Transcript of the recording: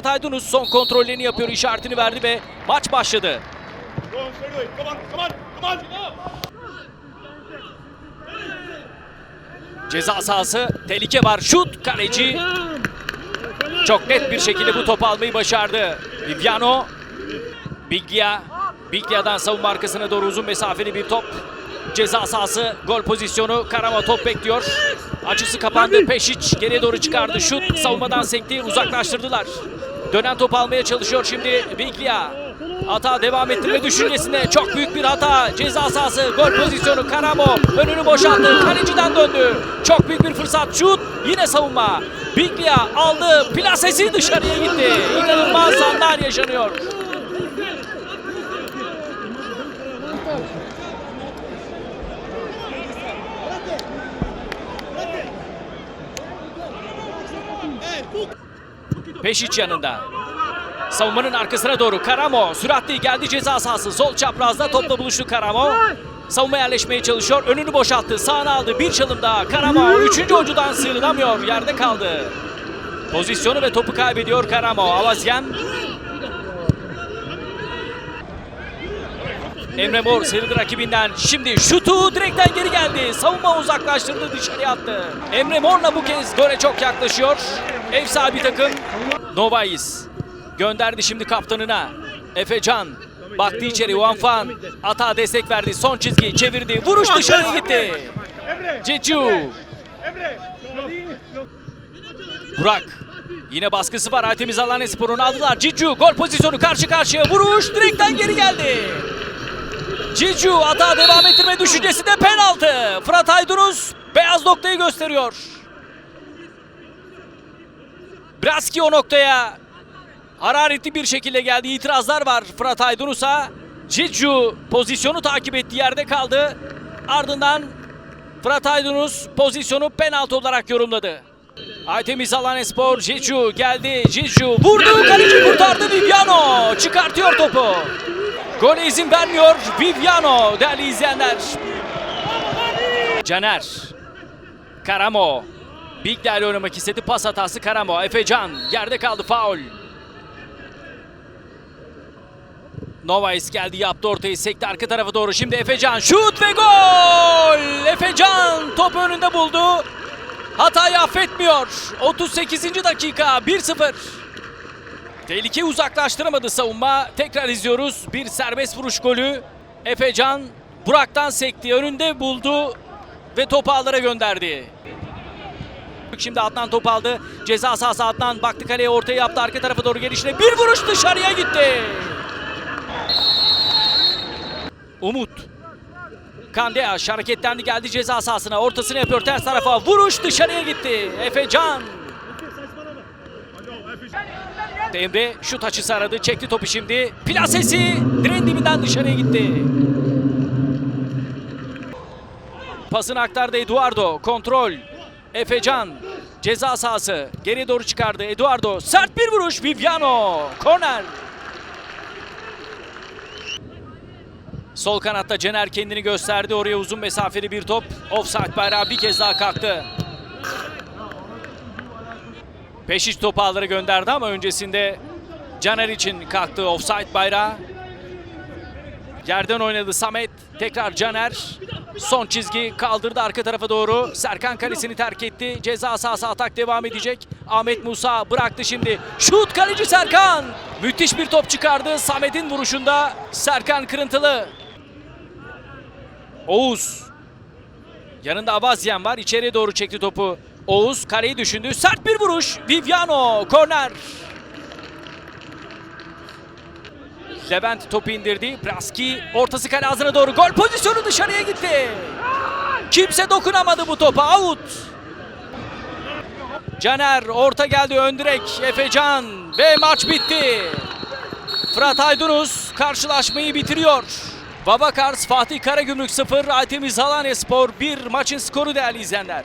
Fırat Aydınus son kontrollerini yapıyor. işaretini verdi ve maç başladı. Ceza sahası tehlike var. Şut kaleci çok net bir şekilde bu topu almayı başardı. Viviano Biglia Biglia'dan savunma arkasına doğru uzun mesafeli bir top. Ceza sahası gol pozisyonu. Karama top bekliyor. Açısı kapandı. Peşiç geriye doğru çıkardı. Şut savunmadan sekti. Uzaklaştırdılar. Dönen top almaya çalışıyor şimdi Biglia. Hata devam ettirme düşüncesinde çok büyük bir hata. Ceza sahası gol pozisyonu Karamo önünü boşalttı. Kaleciden döndü. Çok büyük bir fırsat. Şut yine savunma. Biglia aldı. Plasesi dışarıya gitti. İnanılmaz anlar yaşanıyor. Peşiç yanında. Savunmanın arkasına doğru Karamo süratli geldi ceza sahası. Sol çaprazda topla buluştu Karamo. Savunma yerleşmeye çalışıyor. Önünü boşalttı. Sağına aldı. Bir çalım daha. Karamo üçüncü oyuncudan sıyrılamıyor. Yerde kaldı. Pozisyonu ve topu kaybediyor Karamo. Avazyen. Emre Mor sıyrıldı rakibinden. Şimdi şutu direkten geri geldi. Savunma uzaklaştırdı dışarıya attı. Emre Mor'la bu kez gole çok yaklaşıyor. Ev sahibi takım Novais. Gönderdi şimdi kaptanına. Efecan. Baktı içeri Wanfan. Ata destek verdi. Son çizgi çevirdi. Vuruş dışarıya gitti. Cecu. Burak. Yine baskısı var. Artemiz Alanya Spor'unu aldılar. Cicu gol pozisyonu karşı karşıya. Vuruş direkten geri geldi. Cicu hata devam ettirme düşüncesinde penaltı. Fırat Aydınus beyaz noktayı gösteriyor. Braski o noktaya hararetli bir şekilde geldi. İtirazlar var Fırat Aydınus'a. Cicu pozisyonu takip ettiği yerde kaldı. Ardından Fırat Aydınus pozisyonu penaltı olarak yorumladı. Aytemiz Alanespor Cicu geldi. Cicu vurdu. Kaleci kurtardı Viviano. Çıkartıyor topu. Gole izin vermiyor Viviano değerli izleyenler. Caner. Karamo. Big ile oynamak istedi. Pas hatası Karamo. Efecan. Yerde kaldı faul. Novais geldi yaptı ortayı sekti arka tarafa doğru. Şimdi Efecan şut ve gol! Efecan top önünde buldu. Hatayı affetmiyor. 38. dakika 1-0. Tehlikeyi uzaklaştıramadı savunma. Tekrar izliyoruz. Bir serbest vuruş golü. Efecan Burak'tan sekti. Önünde buldu ve topu ağlara gönderdi. Şimdi Adnan top aldı. Ceza sahası Adnan baktı kaleye ortaya yaptı. Arka tarafa doğru gelişine bir vuruş dışarıya gitti. Umut. Kandeaş hareketlendi geldi ceza sahasına. Ortasını yapıyor ters tarafa. Vuruş dışarıya gitti. Efecan. Emre şut açısı aradı. Çekti topu şimdi. Plasesi direğin dibinden dışarıya gitti. Pasını aktardı Eduardo. Kontrol. Efecan. Ceza sahası. Geriye doğru çıkardı. Eduardo. Sert bir vuruş. Viviano. Korner. Sol kanatta Cener kendini gösterdi. Oraya uzun mesafeli bir top. Offside bayrağı bir kez daha kalktı. Peşiç topu ağları gönderdi ama öncesinde Caner için kalktı offside bayrağı. Yerden oynadı Samet. Tekrar Caner. Son çizgi kaldırdı arka tarafa doğru. Serkan kalesini terk etti. Ceza sahası atak devam edecek. Ahmet Musa bıraktı şimdi. Şut kaleci Serkan. Müthiş bir top çıkardı. Samet'in vuruşunda Serkan kırıntılı. Oğuz. Yanında Abazyen var. İçeriye doğru çekti topu. Oğuz kareyi düşündü. Sert bir vuruş. Viviano korner. Levent topu indirdi. Praski ortası kale ağzına doğru. Gol pozisyonu dışarıya gitti. Kimse dokunamadı bu topa. Out. Caner orta geldi ön direk. Efecan ve maç bitti. Fırat Aydınus karşılaşmayı bitiriyor. Babakars Fatih Karagümrük 0, Aytemiz Alanya Spor 1 maçın skoru değerli izleyenler.